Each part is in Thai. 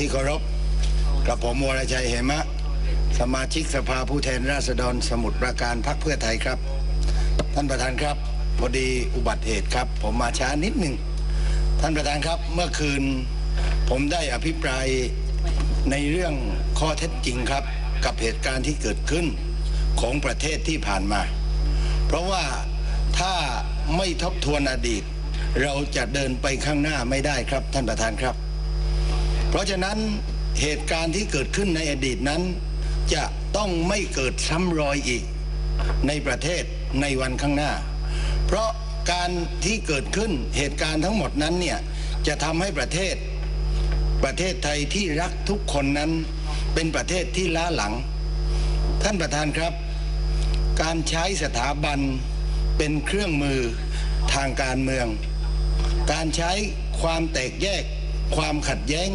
ที่เคารพกระผมวรชัยเหมะ สมาชิกสภาผู้แทนราษฎรสมุทรปราการพักเพื่อไทยครับ ท่านประธานครับพอดีอุบัติเหตุครับ ผมมาช้านิดหนึ่งท่านประธานครับเมื่อคืนผมได้อภิปรายในเรื่องข้อเท็จจริงครับ กับเหตุการณ์ที่เกิดขึ้นของประเทศที่ผ่านมา เพราะว่าถ้าไม่ทบทวนอดีต เราจะเดินไปข้างหน้าไม่ได้ครับท่านประธานครับ เพราะฉะนั้นเหตุการณ์ที่เกิดขึ้นในอดีตนั้น จะต้องไม่เกิดซ้ำรอยอีกในประเทศในวันข้างหน้า เพราะการที่เกิดขึ้นเหตุการณ์ทั้งหมดนั้นเนี่ยจะทำให้ประเทศประเทศไทยที่รักทุกคนนั้นเป็นประเทศที่ล้าหลัง ท่านประธานครับ การใช้สถาบันเป็นเครื่องมือทางการเมือง การใช้ความแตกแยก ความขัดแย้ง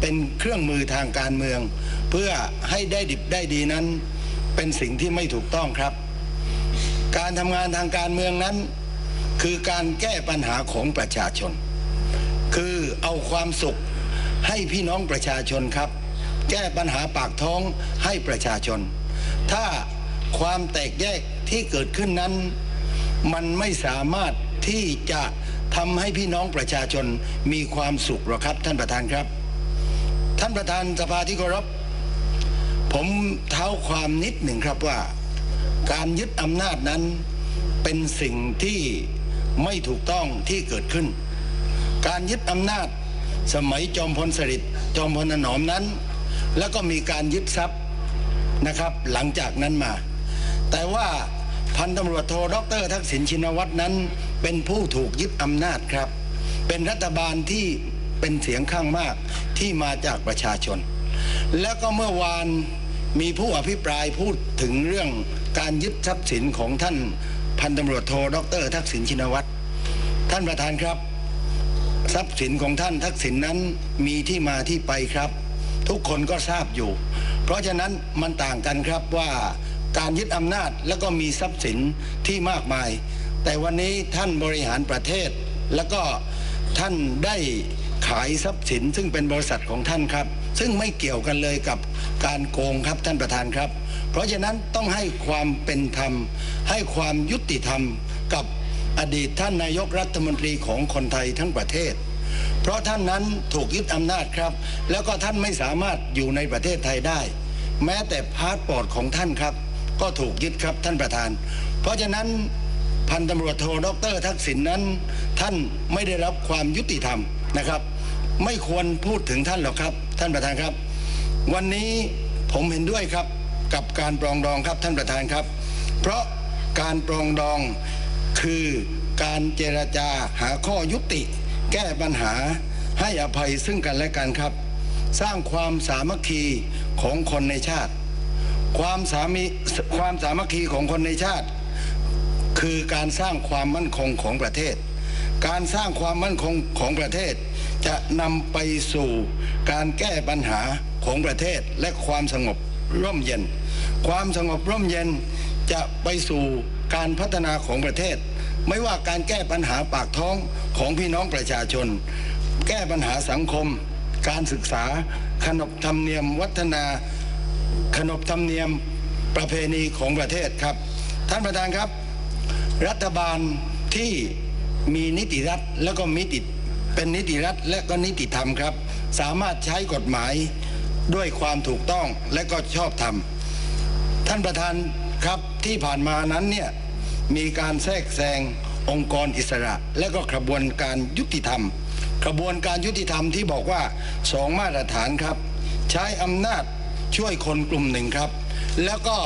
เป็นเครื่องมือทางการเมือง เพื่อให้ได้ดิบได้ดีนั้น เป็นสิ่งที่ไม่ถูกต้องครับ การทำงานทางการเมืองนั้น คือการแก้ปัญหาของประชาชน คือเอาความสุขให้พี่น้องประชาชนครับ แก้ปัญหาปากท้องให้ประชาชน ถ้าความแตกแยกที่เกิดขึ้นนั้น มันไม่สามารถที่จะทำให้พี่น้องประชาชนมีความสุขหรอกครับ ท่านประธานครับ ท่านประธานสภาที่เคารพผมเท้าความนิดหนึ่งครับว่า การยึดอำนาจนั้นเป็นสิ่งที่ไม่ถูกต้องที่เกิดขึ้น การยึดอำนาจสมัยจอมพลสฤษดิ์จอมพลถนอมนั้น แล้วก็มีการยึดทรัพย์นะครับ หลังจากนั้นมา แต่ว่าพันตำรวจโทดรทักษิณชินวัตรนั้น เป็นผู้ถูกยึดอำนาจครับ เป็นรัฐบาลที่ เป็นเสียงข้างมากที่มาจากประชาชน แล้วก็เมื่อวานมีผู้อภิปรายพูดถึงเรื่องการยึดทรัพย์สินของท่านพันตำรวจโทดร ทักษิณชินวัตรท่านประธานครับ ทรัพย์สินของท่านทักษิณนนั้นมีที่มาที่ไปครับ ทุกคนก็ทราบอยู่ เพราะฉะนั้นมันต่างกันครับว่าการยึดอำนาจแล้วก็มีทรัพย์สินที่มากมาย แต่วันนี้ท่านบริหารประเทศแล้วก็ท่านได้ ขายทรัพย์สินซึ่งเป็นบริษัทของท่านครับ ซึ่งไม่เกี่ยวกันเลยกับการโกงครับท่านประธานครับ เพราะฉะนั้นต้องให้ความเป็นธรรม ให้ความยุติธรรมกับอดีตท่านนายกรัฐมนตรีของคนไทยทั้งประเทศ เพราะท่านนั้นถูกยึดอำนาจครับ แล้วก็ท่านไม่สามารถอยู่ในประเทศไทยได้ แม้แต่พาสปอร์ตของท่านครับ ก็ถูกยึดครับท่านประธาน เพราะฉะนั้นพันตำรวจโทดรทักษิณนนั้น ท่านไม่ได้รับความยุติธรรม นะครับ ไม่ควรพูดถึงท่านหรอกครับ ท่านประธานครับ วันนี้ผมเห็นด้วยครับกับการปรองดองครับท่านประธานครับ เพราะการปรองดองคือการเจรจาหาข้อยุติ แก้ปัญหาให้อภัยซึ่งกันและกันครับ สร้างความสามัคคีของคนในชาติ ความสามีความสามัคคีของคนในชาติ คือการสร้างความมั่นคงของประเทศ การสร้างความมั่นคงของประเทศ จะนำไปสู่การแก้ปัญหาของประเทศและความสงบร่มเย็น ความสงบร่มเย็นจะไปสู่การพัฒนาของประเทศ ไม่ว่าการแก้ปัญหาปากท้องของพี่น้องประชาชน แก้ปัญหาสังคม การศึกษา ขนบธรรมเนียม วัฒนา ขนบธรรมเนียมประเพณีของประเทศครับ ท่านประธานครับ รัฐบาลที่ มีนิติรัฐแล้วก็มิติเป็นนิติรัฐและก็นิติธรรมครับ สามารถใช้กฎหมายด้วยความถูกต้องและก็ชอบธรรม ท่านประธานครับที่ผ่านมานั้นเนี่ยมีการแทรกแซงองค์กรอิสระ และก็กระบวนการยุติธรรม กระบวนการยุติธรรมที่บอกว่าสองมาตรฐานครับ ใช้อำนาจช่วยคนกลุ่มหนึ่งครับ แล้วก็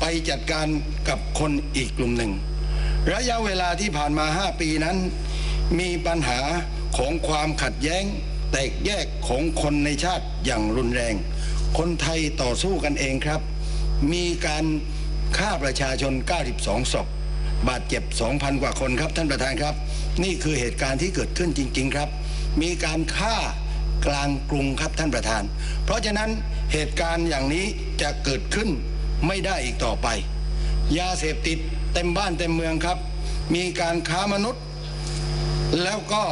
ไปจัดการกับคนอีกกลุ่มหนึ่ง ระยะเวลาที่ผ่านมา 5 ปีนั้น มีปัญหาของความขัดแย้ง แตกแยกของคนในชาติอย่างรุนแรง คนไทยต่อสู้กันเองครับ มีการฆ่าประชาชน 92 ศพ บาดเจ็บ 2,000 กว่าคนครับท่านประธานครับ นี่คือเหตุการณ์ที่เกิดขึ้นจริง ๆ ครับ มีการฆ่ากลางกรุงครับท่านประธาน เพราะฉะนั้นเหตุการณ์อย่างนี้จะเกิดขึ้นไม่ได้อีกต่อไป ยาเสพติด เต็มบ้านเต็มเมืองครับ มีการค้ามนุษย์ แล้วก็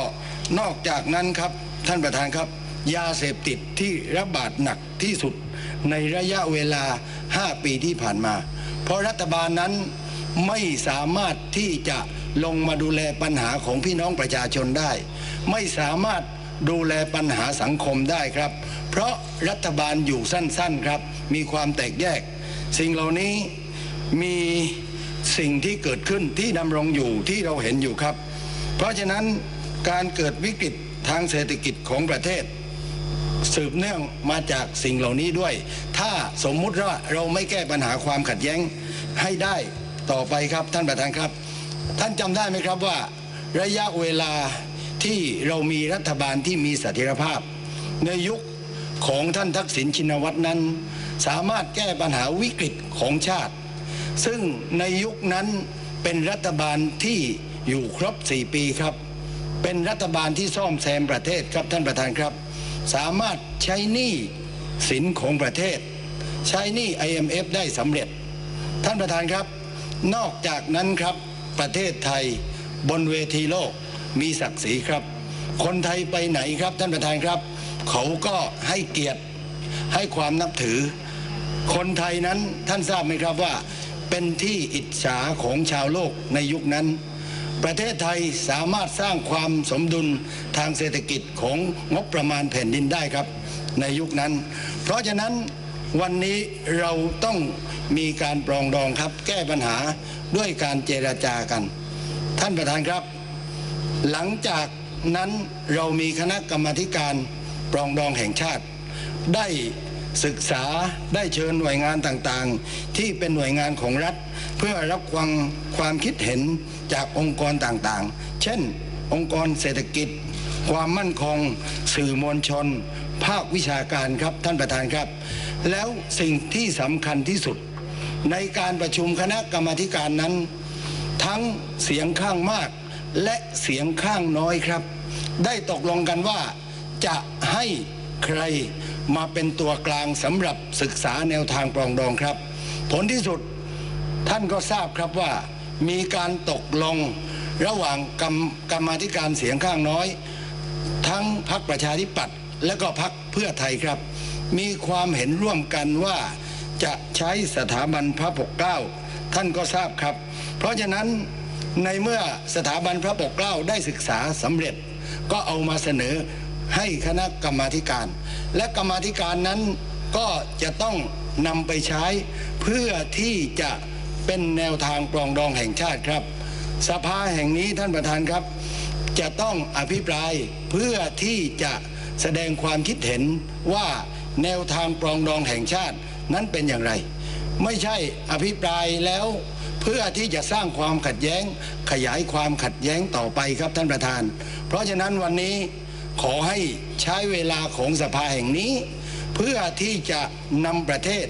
นอกจากนั้นครับท่านประธานครับ ยาเสพติดที่ระบาดหนักที่สุดในระยะเวลา 5 ปีที่ผ่านมา เพราะรัฐบาลนั้นไม่สามารถที่จะลงมาดูแลปัญหาของพี่น้องประชาชนได้ ไม่สามารถดูแลปัญหาสังคมได้ครับ เพราะรัฐบาลอยู่สั้นๆครับ มีความแตกแยก สิ่งเหล่านี้มี สิ่งที่เกิดขึ้นที่ดำรงอยู่ที่เราเห็นอยู่ครับ เพราะฉะนั้นการเกิดวิกฤตทางเศรษฐกิจของประเทศ สืบเนื่องมาจากสิ่งเหล่านี้ด้วย ถ้าสมมุติว่าเราไม่แก้ปัญหาความขัดแย้งให้ได้ต่อไปครับท่านประธานครับ ท่านจำได้ไหมครับว่า ระยะเวลาที่เรามีรัฐบาลที่มีเสถียรภาพ ในยุคของท่านทักษิณชินวัตรนั้น สามารถแก้ปัญหาวิกฤตของชาติ ซึ่งในยุคนั้นเป็นรัฐบาลที่อยู่ครบ 4 ปีครับ เป็นรัฐบาลที่ซ่อมแซมประเทศครับท่านประธานครับ สามารถใช้หนี้สินของประเทศ ใช้หนี้ IMF ได้สำเร็จ ท่านประธานครับ นอกจากนั้นครับประเทศไทยบนเวทีโลกมีศักดิ์ศรีครับ คนไทยไปไหนครับท่านประธานครับ เขาก็ให้เกียรติให้ความนับถือ คนไทยนั้นท่านทราบไหมครับว่า เป็นที่อิจฉาของชาวโลกในยุคนั้น ประเทศไทยสามารถสร้างความสมดุลทางเศรษฐกิจของงบประมาณแผ่นดินได้ครับ ในยุคนั้น เพราะฉะนั้นวันนี้เราต้องมีการปรองดองครับ แก้ปัญหาด้วยการเจรจากัน ท่านประธานครับ หลังจากนั้นเรามีคณะกรรมธิการปรองดองแห่งชาติ ได้ ศึกษาได้เชิญหน่วยงานต่างๆ ที่เป็นหน่วยงานของรัฐ เพื่อรับฟังความคิดเห็นจากองค์กรต่างๆ เช่น องค์กรเศรษฐกิจ ความมั่นคง สื่อมวลชน ภาควิชาการครับท่านประธานครับ แล้วสิ่งที่สำคัญที่สุด ในการประชุมคณะกรรมการนั้น ทั้งเสียงข้างมาก และเสียงข้างน้อยครับ ได้ตกลงกันว่าจะให้ ใครมาเป็นตัวกลางสำหรับศึกษาแนวทางปรองดองครับ ผลที่สุดท่านก็ทราบครับว่า มีการตกลงระหว่างกรรมกรรมาธิการเสียงข้างน้อย ทั้งพรรคประชาธิปัตย์และก็พรรคเพื่อไทยครับ มีความเห็นร่วมกันว่าจะใช้สถาบันพระปกเกล้าท่านก็ทราบครับ เพราะฉะนั้นในเมื่อสถาบันพระปกเกล้าได้ศึกษาสำเร็จ ก็เอามาเสนอ ให้คณะกรรมาธิการ และกรรมาธิการนั้นก็จะต้องนำไปใช้ เพื่อที่จะเป็นแนวทางปรองดองแห่งชาติครับ สภาแห่งนี้ท่านประธานครับ จะต้องอภิปรายเพื่อที่จะแสดงความคิดเห็นว่าแนวทางปรองดองแห่งชาตินั้นเป็นอย่างไร ไม่ใช่อภิปรายแล้วเพื่อที่จะสร้างความขัดแย้งขยายความขัดแย้งต่อไปครับท่านประธาน เพราะฉะนั้นวันนี้ ขอให้ใช้เวลาของสภาแห่งนี้ เพื่อที่จะนำประเทศ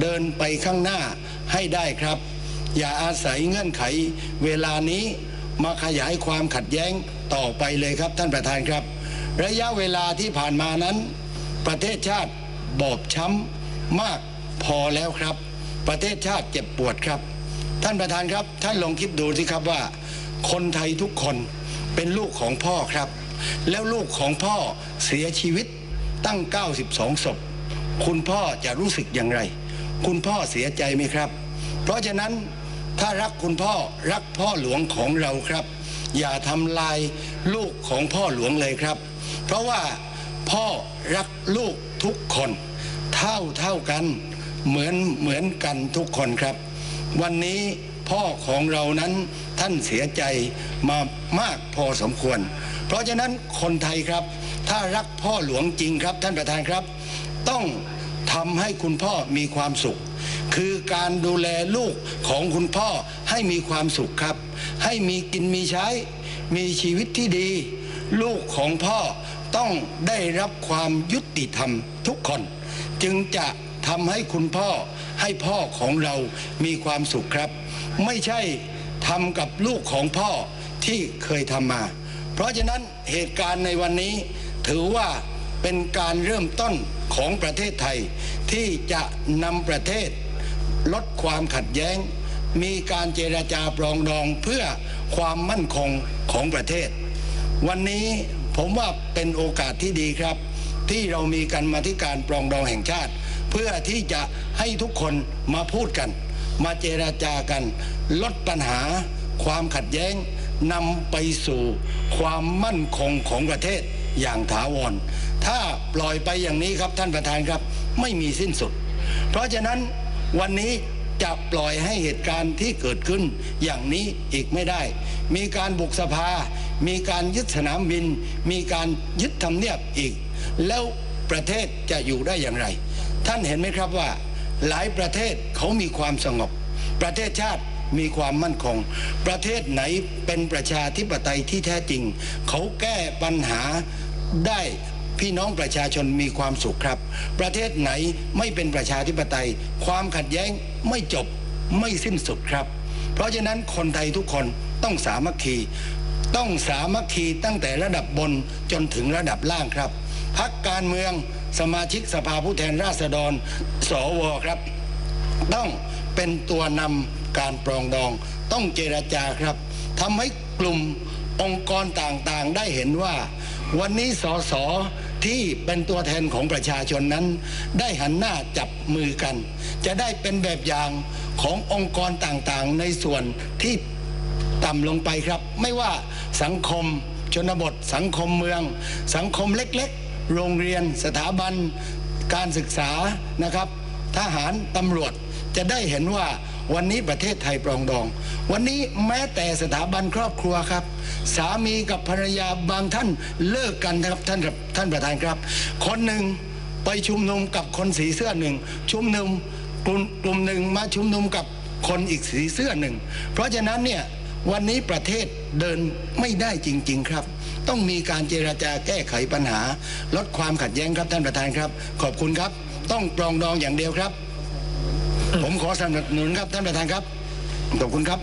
เดินไปข้างหน้าให้ได้ครับ อย่าอาศัยเงื่อนไขเวลานี้มาขยายความขัดแย้งต่อไปเลยครับท่านประธานครับ ระยะเวลาที่ผ่านมานั้น ประเทศชาติบอบช้ำมากพอแล้วครับ ประเทศชาติเจ็บปวดครับ ท่านประธานครับท่านลองคิดดูสิครับว่า คนไทยทุกคนเป็นลูกของพ่อครับ แล้วลูกของพ่อเสียชีวิตตั้ง 92 ศพ คุณพ่อจะรู้สึกอย่างไร คุณพ่อเสียใจไหมครับ เพราะฉะนั้นถ้ารักคุณพ่อรักพ่อหลวงของเราครับ อย่าทำลายลูกของพ่อหลวงเลยครับ เพราะว่าพ่อรักลูกทุกคน เท่าเท่ากันเหมือนเหมือนกันทุกคนครับ วันนี้พ่อของเรานั้นท่านเสียใจมามากพอสมควร เพราะฉะนั้นคนไทยครับ ถ้ารักพ่อหลวงจริงครับ ท่านประธานครับ ต้องทำให้คุณพ่อมีความสุข คือการดูแลลูกของคุณพ่อให้มีความสุขครับ ให้มีกินมีใช้ มีชีวิตที่ดี ลูกของพ่อต้องได้รับความยุติธรรมทุกคน จึงจะทำให้คุณพ่อให้พ่อของเรามีความสุขครับ ไม่ใช่ทำกับลูกของพ่อที่เคยทำมา ราะฉะนั้นเหตุการณ์ในวันนี้ถือว่าเป็นการเริ่มต้นของประเทศไทย ที่จะนำประเทศลดความขัดแย้ง มีการเจราจาปรองดองเพื่อความมั่นคงของประเทศ วันนี้ผมว่าเป็นโอกาสที่ดีครับ ที่เรามีกันมาที่การปรองดองแห่งชาติ เพื่อที่จะให้ทุกคนมาพูดกัน มาเจราจากัน ลดปัญหาความขัดแย้ง นำไปสู่ความมั่นคงของประเทศอย่างถาวร ถ้าปล่อยไปอย่างนี้ครับท่านประธานครับไม่มีสิ้นสุด เพราะฉะนั้นวันนี้จะปล่อยให้เหตุการณ์ที่เกิดขึ้นอย่างนี้อีกไม่ได้ มีการบุกสภา มีการยึดสนามบิน มีการยึดทำเนียบอีก แล้วประเทศจะอยู่ได้อย่างไร ท่านเห็นไหมครับว่า หลายประเทศเขามีความสงบ ประเทศชาติ มีความมั่นคง ประเทศไหนเป็นประชาธิปไตยที่แท้จริง เขาแก้ปัญหาได้พี่น้องประชาชนมีความสุขครับ ประเทศไหนไม่เป็นประชาธิปไตย ความขัดแย้งไม่จบไม่สิ้นสุดครับ เพราะฉะนั้นคนไทยทุกคนต้องสามัคคี ต้องสามัคคีตั้งแต่ระดับบนจนถึงระดับล่างครับพักการเมืองสมาชิกสภาผู้แทนราษฎร สวครับ ต้อง เป็นตัวนำการปรองดอง ต้องเจรจาครับทำให้กลุ่มองค์กรต่างๆ ได้เห็นว่า วันนี้สสที่เป็นตัวแทนของประชาชนนั้น ได้หันหน้าจับมือกัน จะได้เป็นแบบอย่างขององค์กรต่างๆ ในส่วนที่ต่ำลงไปครับ ไม่ว่าสังคมชนบท สังคมเมือง สังคมเล็กๆ โรงเรียน สถาบัน การศึกษานะครับ ทหารตำรวจ จะได้เห็นว่าวันนี้ประเทศไทยปรองดอง วันนี้แม้แต่สถาบันครอบครัวครับ สามีกับภรรยาบางท่านเลิกกันครับท่านท่านประธานครับ คนหนึ่งไปชุมนุมกับคนสีเสื้อหนึ่งชุมนุมกลุ่มกลุ่มหนึ่งมาชุมนุมกับคนอีกสีเสื้อหนึ่ง เพราะฉะนั้นเนี่ยวันนี้ประเทศเดินไม่ได้จริง ๆ ครับ ต้องมีการเจราจาแก้ไขปัญหา ลดความขัดแย้งครับท่านประธานครับ ขอบคุณครับ ต้องปรองดองอย่างเดียวครับ ผมขอสนับสนุนครับท่านประธานครับขอบคุณครับ